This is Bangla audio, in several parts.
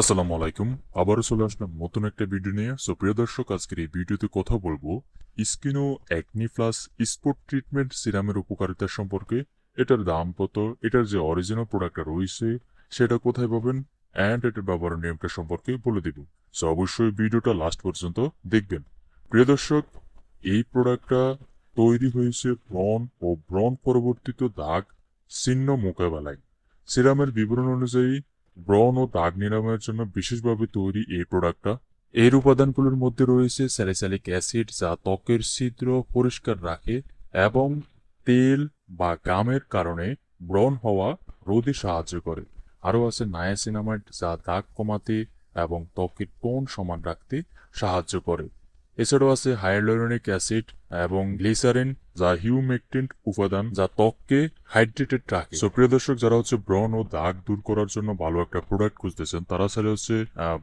আসসালামু আলাইকুম, আবারও চলে আসলাম নতুন একটা ভিডিও নিয়ে। সো প্রিয় দর্শক, আজকের এই ভিডিওতে কথা বলব স্কিনো অ্যাকনি প্লাস স্পট ট্রিটমেন্ট সিরামের উপকারিতা সম্পর্কে। এটার দাম কত? এটার যে অরিজিনাল প্রোডাক্টটা রয়েছে, সেটা কোথায় পাবেন? অ্যান্ড এটার ব্যবহারের নিয়মটা সম্পর্কে বলে দেব। সো অবশ্যই ভিডিওটা লাস্ট পর্যন্ত দেখবেন। প্রিয় দর্শক, এই প্রোডাক্টটা তৈরি হয়েছে ব্রণ ও ব্রণ পরবর্তীত দাগ চিহ্ন মোকাবেলায়। সিরামের বিবরণ অনুযায়ী ব্রণ ও দাগ নিরাময়ের জন্য বিশেষভাবে তৈরি এই প্রোডাক্টটা এর উপাদানগুলোর মধ্যে রয়েছে স্যালিসালিক অ্যাসিড যা ত্বকের ছিদ্র পরিষ্কার রাখে এবং তেল বা গামের কারণে ব্রণ হওয়া রোধে সাহায্য করে। আরও আছে নায়াসিনামাইড যা দাগ কমাতে এবং ত্বকের টোন সমান রাখতে সাহায্য করে। এছাড়াও আছে হাইলোরনিক অ্যাসিড এবং গ্লিসারিন যা হিউমেকটেন্ট উপাদান যা ত্বককে হাইড্রেটেড রাখে। সো প্রিয় দর্শক, যারা হচ্ছে ব্রণ ও দাগ দূর করার জন্য ভালো একটা প্রোডাক্ট খুঁজতেছেন, তারা চাইলে হচ্ছে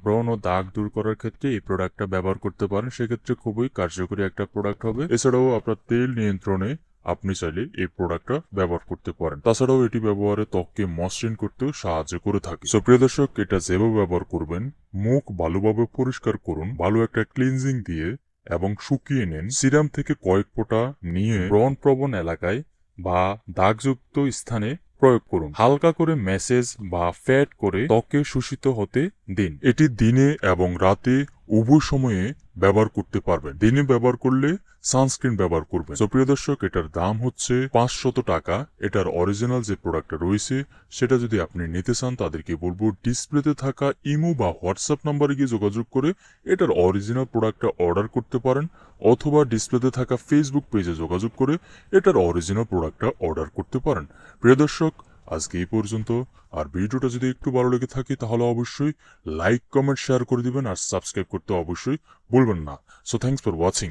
ব্রণ ও দাগ দূর করার ক্ষেত্রে এই প্রোডাক্টটা ব্যবহার করতে পারেন। সেক্ষেত্রে খুবই কার্যকরী একটা প্রোডাক্ট হবে। এছাড়াও আপনার তেল নিয়ন্ত্রণে আপনি চাইলে এই প্রোডাক্টটা ব্যবহার করতে পারেন। তাছাড়াও এটি ব্যবহারে ত্বককে মসৃণ করতেও সাহায্য করে থাকে। সো প্রিয় দর্শক, এটা যেভাবে ব্যবহার করবেন, মুখ ভালোভাবে পরিষ্কার করুন, ভালো একটা ক্লিনজিং দিয়ে এবং শুকিয়ে নেন। সিরাম থেকে কয়েক ফোঁটা নিয়ে ব্রণ প্রবণ এলাকায় বা দাগযুক্ত স্থানে প্রয়োগ করুন। হালকা করে মেসেজ বা ফ্যাট করে ত্বকে শোষিত হতে দিন। এটি দিনে এবং রাতে উভয় সময়ে ব্যবহার করতে পারবেন। দিনে ব্যবহার করলে সানস্ক্রিন ব্যবহার করবেন। তো প্রিয় দর্শক, এটার দাম হচ্ছে পাঁচশত টাকা। এটার অরিজিনাল যে প্রোডাক্টটা রয়েছে, সেটা যদি আপনি নিতে চান, তাদেরকে বলব ডিসপ্লেতে থাকা ইমো বা হোয়াটসঅ্যাপ নাম্বারে গিয়ে যোগাযোগ করে এটার অরিজিনাল প্রোডাক্টটা অর্ডার করতে পারেন, অথবা ডিসপ্লেতে থাকা ফেসবুক পেজে যোগাযোগ করে এটার অরিজিনাল প্রোডাক্টটা অর্ডার করতে পারেন। প্রিয় দর্শক আজকে এই পর্যন্ত। আর ভিডিওটা যদি একটু ভালো লেগে থাকে, তাহলে অবশ্যই লাইক কমেন্ট শেয়ার করে দিবেন আর সাবস্ক্রাইব করতে অবশ্যই বলবেন না। So thanks for watching